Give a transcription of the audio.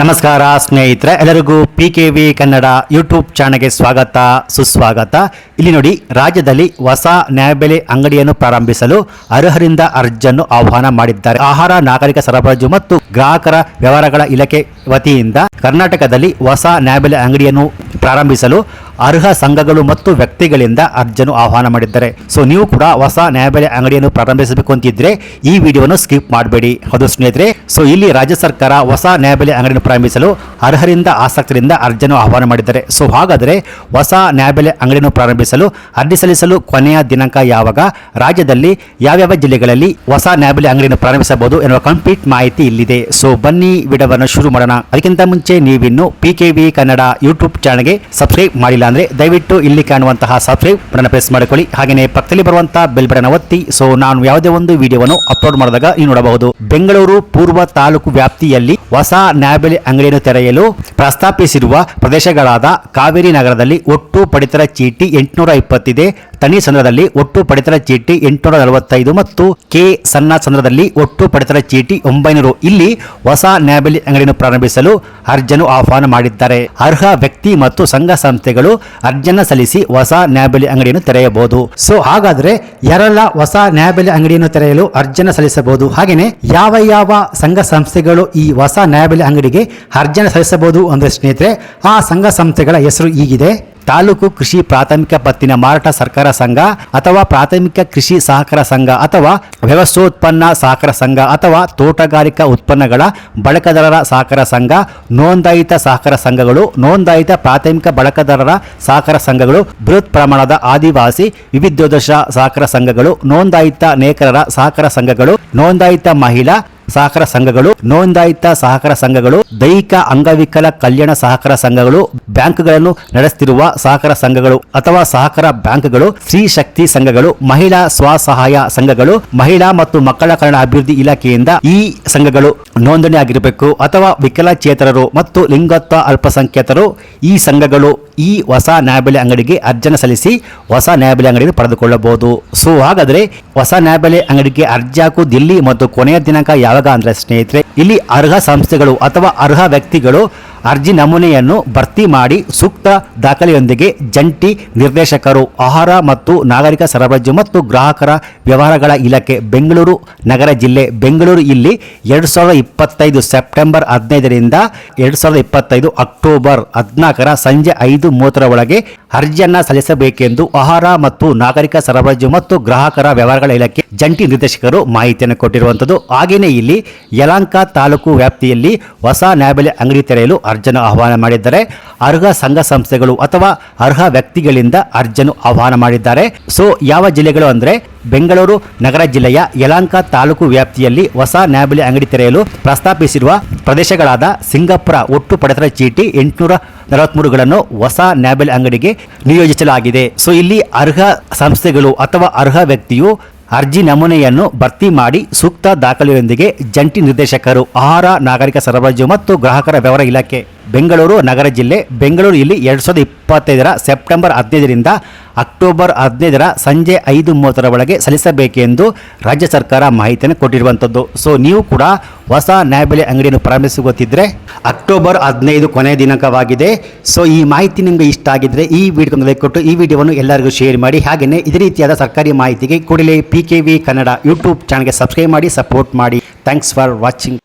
ನಮಸ್ಕಾರ ಸ್ನೇಹಿತರೆ, ಎಲ್ಲರಿಗೂ P K V Kannada YouTube ಚಾನಲ್ಗೆ ಸ್ವಾಗತ, ಸುಸ್ವಾಗತ. ಇಲ್ಲಿ ನೋಡಿ, ರಾಜ್ಯದಲ್ಲಿ ಹೊಸ ನ್ಯಾಯಬೆಲೆ ಅಂಗಡಿಯನ್ನು ಪ್ರಾರಂಭಿಸಲು ಅರ್ಹರಿಂದ ಅರ್ಜಿಯನ್ನು ಆಹ್ವಾನ ಮಾಡಿದ್ದಾರೆ. ಆಹಾರ, ನಾಗರಿಕ ಸರಬರಾಜು ಮತ್ತು ಗ್ರಾಹಕರ ವ್ಯವಹಾರಗಳ ಇಲಾಖೆ ವತಿಯಿಂದ ಕರ್ನಾಟಕದಲ್ಲಿ ಹೊಸ ನ್ಯಾಯಬೆಲೆ ಅಂಗಡಿಯನ್ನು ಪ್ರಾರಂಭಿಸಲು ಅರ್ಹ ಸಂಘಗಳು ಮತ್ತು ವ್ಯಕ್ತಿಗಳಿಂದ ಅರ್ಜಿಯನ್ನು ಆಹ್ವಾನ ಮಾಡಿದ್ದಾರೆ. ಸೊ ನೀವು ಕೂಡ ಹೊಸ ನ್ಯಾಯಬೆಲೆ ಅಂಗಡಿಯನ್ನು ಪ್ರಾರಂಭಿಸಬೇಕು ಅಂತಿದ್ರೆ ಈ ವಿಡಿಯೋವನ್ನು ಸ್ಕಿಪ್ ಮಾಡಬೇಡಿ. ಹೌದು ಸ್ನೇಹಿತರೆ ಸೊ ಇಲ್ಲಿ ರಾಜ್ಯ ಸರ್ಕಾರ ಹೊಸ ನ್ಯಾಯಬೆಲೆ ಅಂಗಡಿಯನ್ನು ಪ್ರಾರಂಭಿಸಲು ಅರ್ಹರಿಂದ ಆಸಕ್ತರಿಂದ ಅರ್ಜಿಯನ್ನು ಆಹ್ವಾನ ಮಾಡಿದ್ದಾರೆ. ಸೊ ಹಾಗಾದರೆ ಹೊಸ ನ್ಯಾಯಬೆಲೆ ಅಂಗಡಿಯನ್ನು ಪ್ರಾರಂಭಿಸಲು ಅರ್ಜಿ ಸಲ್ಲಿಸಲು ಕೊನೆಯ ದಿನಾಂಕ ಯಾವಾಗ? ರಾಜ್ಯದಲ್ಲಿ ಯಾವ್ಯಾವ ಜಿಲ್ಲೆಗಳಲ್ಲಿ ಹೊಸ ನ್ಯಾಯಬೆಲೆ ಅಂಗಡಿಯನ್ನು ಪ್ರಾರಂಭಿಸಬಹುದು ಎನ್ನುವ ಕಂಪ್ಲೀಟ್ ಮಾಹಿತಿ ಇಲ್ಲಿದೆ. ಸೊ ಬನ್ನಿ ವಿಡಿಯೋವನ್ನು ಶುರು ಮಾಡೋಣ. ಅದಕ್ಕಿಂತ ಮುಂಚೆ ನೀವಿನ್ನು P K V Kannada YouTube ಚಾನಲ್ಗೆ ಸಬ್ಸ್ಕ್ರೈಬ್ ಮಾಡಿಲ್ಲ ಅಂದ್ರೆ ದಯವಿಟ್ಟು ಇಲ್ಲಿ ಕಾಣುವಂತಹ ಸಬ್ಸ್ಕ್ರೈಬ್ ಬಟನ್ ಪ್ರೆಸ್ ಮಾಡಿಕೊಳ್ಳಿ. ಹಾಗೆಯೇ ಪಕ್ಕದಲ್ಲಿ ಬರುವಂತಹ ಬೆಲ್ ಬಟನ್ ಒತ್ತಿ. ಸೊ ನಾನು ಯಾವುದೇ ಒಂದು ವಿಡಿಯೋವನ್ನು ಅಪ್ಲೋಡ್ ಮಾಡಿದಾಗ ನೀವು ನೋಡಬಹುದು. ಬೆಂಗಳೂರು ಪೂರ್ವ ತಾಲೂಕು ವ್ಯಾಪ್ತಿಯಲ್ಲಿ ಹೊಸ ನ್ಯಾಯಬೆಲೆ ಅಂಗಡಿಯನ್ನು ತೆರೆಯಲು ಪ್ರಸ್ತಾಪಿಸಿರುವ ಪ್ರದೇಶಗಳಾದ ಕಾವೇರಿ ನಗರದಲ್ಲಿ ಒಟ್ಟು ಪಡಿತರ ಚೀಟಿ ಎಂಟುನೂರ ಇಪ್ಪತ್ತಿದೆ. ತನಿ ಸಂದ್ರದಲ್ಲಿ ಒಟ್ಟು ಪಡಿತರ ಚೀಟಿ ಎಂಟುನೂರ ನಲವತ್ತೈದು ಮತ್ತು ಕೆ ಸಣ್ಣ ಸಂದ್ರದಲ್ಲಿ ಒಟ್ಟು ಪಡಿತರ ಚೀಟಿ ಒಂಬೈನೂರು. ಇಲ್ಲಿ ಹೊಸ ನ್ಯಾಬಲಿ ಅಂಗಡಿಯನ್ನು ಪ್ರಾರಂಭಿಸಲು ಅರ್ಜನು ಆಹ್ವಾನ ಮಾಡಿದ್ದಾರೆ. ಅರ್ಹ ವ್ಯಕ್ತಿ ಮತ್ತು ಸಂಘ ಸಂಸ್ಥೆಗಳು ಅರ್ಜನ ಸಲ್ಲಿಸಿ ಹೊಸ ನ್ಯಾಬಲಿ ಅಂಗಡಿಯನ್ನು ತೆರೆಯಬಹುದು. ಸೊ, ಹಾಗಾದ್ರೆ ಯಾರೆಲ್ಲ ಹೊಸ ನ್ಯಾಯಬೆಲೆ ಅಂಗಡಿಯನ್ನು ತೆರೆಯಲು ಅರ್ಜನ ಸಲ್ಲಿಸಬಹುದು? ಹಾಗೆಯೇ ಯಾವ ಯಾವ ಸಂಘ ಸಂಸ್ಥೆಗಳು ಈ ಹೊಸ ನ್ಯಾಯಬೆಲೆ ಅಂಗಡಿಗೆ ಅರ್ಜನ ಸಲ್ಲಿಸಬಹುದು? ಅಂದ್ರೆ ಸ್ನೇಹಿತರೆ, ಆ ಸಂಘ ಸಂಸ್ಥೆಗಳ ಹೆಸರು ಹೀಗಿದೆ. ತಾಲೂಕು ಕೃಷಿ ಪ್ರಾಥಮಿಕ ಪತ್ತಿನ ಮಾರಾಟ ಸರ್ಕಾರ ಸಂಘ ಅಥವಾ ಪ್ರಾಥಮಿಕ ಕೃಷಿ ಸಹಕಾರ ಸಂಘ ಅಥವಾ ವ್ಯವಸ್ಥೋತ್ಪನ್ನ ಸಹಕಾರ ಸಂಘ ಅಥವಾ ತೋಟಗಾರಿಕಾ ಉತ್ಪನ್ನಗಳ ಬಳಕೆದಾರರ ಸಹಕಾರ ಸಂಘ, ನೋಂದಾಯಿತ ಸಹಕಾರ ಸಂಘಗಳು, ನೋಂದಾಯಿತ ಪ್ರಾಥಮಿಕ ಬಳಕೆದಾರರ ಸಹಕಾರ ಸಂಘಗಳು, ಬೃಹತ್ ಪ್ರಮಾಣದ ಆದಿವಾಸಿ ವಿವಿಧೋದಶ ಸಹಕಾರ ಸಂಘಗಳು, ನೋಂದಾಯಿತ ನೇಕರರ ಸಹಕಾರ ಸಂಘಗಳು, ನೋಂದಾಯಿತ ಮಹಿಳಾ ಸಹಕಾರ ಸಂಘಗಳು, ನೋಂದಾಯಿತ ಸಹಕಾರ ಸಂಘಗಳು, ದೈಹಿಕ ಅಂಗವಿಕಲ ಕಲ್ಯಾಣ ಸಹಕಾರ ಸಂಘಗಳು, ಬ್ಯಾಂಕ್ಗಳನ್ನು ನಡೆಸುತ್ತಿರುವ ಸಹಕಾರ ಸಂಘಗಳು ಅಥವಾ ಸಹಕಾರ ಬ್ಯಾಂಕ್ಗಳು, ಸ್ತ್ರೀ ಶಕ್ತಿ ಸಂಘಗಳು, ಮಹಿಳಾ ಸ್ವಸಹಾಯ ಸಂಘಗಳು, ಮಹಿಳಾ ಮತ್ತು ಮಕ್ಕಳ ಕಲ್ಯಾಣ ಅಭಿವೃದ್ಧಿ ಇಲಾಖೆಯಿಂದ ಈ ಸಂಘಗಳು ನೋಂದಣಿ ಆಗಿರಬೇಕು ಅಥವಾ ವಿಕಲಚೇತರರು ಮತ್ತು ಲಿಂಗತ್ವ ಅಲ್ಪಸಂಖ್ಯಾತರು ಈ ಸಂಘಗಳು ಈ ಹೊಸ ನ್ಯಾಯಬೆಲೆ ಅಂಗಡಿಗೆ ಅರ್ಜನ ಸಲ್ಲಿಸಿ ಹೊಸ ನ್ಯಾಯಬೆಲೆ ಅಂಗಡಿಯನ್ನು ಪಡೆದುಕೊಳ್ಳಬಹುದು. ಸೊ ಹಾಗಾದ್ರೆ ಹೊಸ ನ್ಯಾಯಬೆಲೆ ಅಂಗಡಿಗೆ ಅರ್ಜಿ ಹಾಕುವುದಿಲ್ಲಿ ಮತ್ತು ಕೊನೆಯ ದಿನಾಂಕ ಯಾವಾಗ ಅಂದ್ರೆ ಸ್ನೇಹಿತರೆ, ಇಲ್ಲಿ ಅರ್ಹ ಸಂಸ್ಥೆಗಳು ಅಥವಾ ಅರ್ಹ ವ್ಯಕ್ತಿಗಳು ಅರ್ಜಿ ನಮೂನೆಯನ್ನು ಭರ್ತಿ ಮಾಡಿ ಸೂಕ್ತ ದಾಖಲೆಯೊಂದಿಗೆ ಜಂಟಿ ನಿರ್ದೇಶಕರು, ಆಹಾರ ಮತ್ತು ನಾಗರಿಕ ಸರಬರಾಜು ಮತ್ತು ಗ್ರಾಹಕರ ವ್ಯವಹಾರಗಳ ಇಲಾಖೆ ಬೆಂಗಳೂರು ನಗರ ಜಿಲ್ಲೆ ಬೆಂಗಳೂರು ಇಲ್ಲಿ ಎರಡು ಸಾವಿರದ ಇಪ್ಪತ್ತೈದು ಸೆಪ್ಟೆಂಬರ್ ಹದಿನೈದರಿಂದ ಎರಡು ಸಾವಿರದ ಇಪ್ಪತ್ತೈದು ಅಕ್ಟೋಬರ್ ಹದಿನಾಲ್ಕರ ಸಂಜೆ ಐದು ಮೂವತ್ತರ ಒಳಗೆ ಅರ್ಜಿಯನ್ನು ಸಲ್ಲಿಸಬೇಕೆಂದು ಆಹಾರ ಮತ್ತು ನಾಗರಿಕ ಸರಬರಾಜು ಮತ್ತು ಗ್ರಾಹಕರ ವ್ಯವಹಾರಗಳ ಇಲಾಖೆ ಜಂಟಿ ನಿರ್ದೇಶಕರು ಮಾಹಿತಿಯನ್ನು ಕೊಟ್ಟಿರುವಂಥದ್ದು. ಹಾಗೆಯೇ ಇಲ್ಲಿ ಯಲಾಂಕ ತಾಲೂಕು ವ್ಯಾಪ್ತಿಯಲ್ಲಿ ಹೊಸ ನ್ಯಾಯಬೆಲೆ ಅಂಗಡಿ ತೆರೆಯಲು ಅರ್ಜನ ಆಹ್ವಾನ ಮಾಡಿದ್ದಾರೆ. ಅರ್ಹ ಸಂಘ ಸಂಸ್ಥೆಗಳು ಅಥವಾ ಅರ್ಹ ವ್ಯಕ್ತಿಗಳಿಂದ ಅರ್ಜನ್ನು ಆಹ್ವಾನ ಮಾಡಿದ್ದಾರೆ. ಸೊ, ಯಾವ ಜಿಲ್ಲೆಗಳು ಅಂದರೆ ಬೆಂಗಳೂರು ನಗರ ಜಿಲ್ಲೆಯ ಯಲಾಂಕ ತಾಲೂಕು ವ್ಯಾಪ್ತಿಯಲ್ಲಿ ಹೊಸ ನ್ಯಾಯಬೆಲೆ ಅಂಗಡಿ ತೆರೆಯಲು ಪ್ರಸ್ತಾಪಿಸಿರುವ ಪ್ರದೇಶಗಳಾದ ಸಿಂಗಾಪುರ ಒಟ್ಟು ಪಡೆತರ ಚೀಟಿ ಎಂಟುನೂರ ನಲವತ್ಮೂರುಗಳನ್ನು ಹೊಸ ನ್ಯಾಯಬೆಲೆ ಅಂಗಡಿಗೆ ನಿಯೋಜಿಸಲಾಗಿದೆ. ಸೊ, ಇಲ್ಲಿ ಅರ್ಹ ಸಂಸ್ಥೆಗಳು ಅಥವಾ ಅರ್ಹ ವ್ಯಕ್ತಿಯು ಅರ್ಜಿ ನಮೂನೆಯನ್ನು ಭರ್ತಿ ಮಾಡಿ ಸೂಕ್ತ ದಾಖಲೆಯೊಂದಿಗೆ ಜಂಟಿ ನಿರ್ದೇಶಕರು, ಆಹಾರ, ನಾಗರಿಕ ಸರಬರಾಜು ಮತ್ತು ಗ್ರಾಹಕರ ವ್ಯವಹಾರ ಇಲಾಖೆ. ಬೆಂಗಳೂರು, ನಗರ ಜಿಲ್ಲೆ ಬೆಂಗಳೂರು ಇಲ್ಲಿ ಎರಡು ಸಾವಿರದ ಇಪ್ಪತ್ತೈದರ ಸೆಪ್ಟೆಂಬರ್ ಹದಿನೈದರಿಂದ ಅಕ್ಟೋಬರ್ ಹದಿನೈದರ ಸಂಜೆ ಐದು ಮೂವತ್ತರ ಒಳಗೆ ಸಲ್ಲಿಸಬೇಕೆಂದು ರಾಜ್ಯ ಸರ್ಕಾರ ಮಾಹಿತಿಯನ್ನು ಕೊಟ್ಟಿರುವಂಥದ್ದು. ಸೊ ನೀವು ಕೂಡ ಹೊಸ ನ್ಯಾಯಬೆಲೆ ಅಂಗಡಿಯನ್ನು ಪ್ರಾರಂಭಿಸುತ್ತಿದ್ದರೆ ಅಕ್ಟೋಬರ್ ಹದಿನೈದು ಕೊನೆಯ ದಿನಾಂಕವಾಗಿದೆ. ಸೊ ಈ ಮಾಹಿತಿ ನಿಮಗೆ ಇಷ್ಟ ಆಗಿದ್ದರೆ ಈ ವಿಡಿಯೋ ಲೈಕ್ ಕೊಟ್ಟು ಈ ವಿಡಿಯೋವನ್ನು ಎಲ್ಲರಿಗೂ ಶೇರ್ ಮಾಡಿ. ಹಾಗೆಯೇ ಇದೇ ರೀತಿಯಾದ ಸರ್ಕಾರಿ ಮಾಹಿತಿಗೆ ಕೂಡಲೇ P K V Kannada YouTube ಚಾನಲ್ಗೆ ಸಬ್ಸ್ಕ್ರೈಬ್ ಮಾಡಿ, ಸಪೋರ್ಟ್ ಮಾಡಿ. Thanks for watching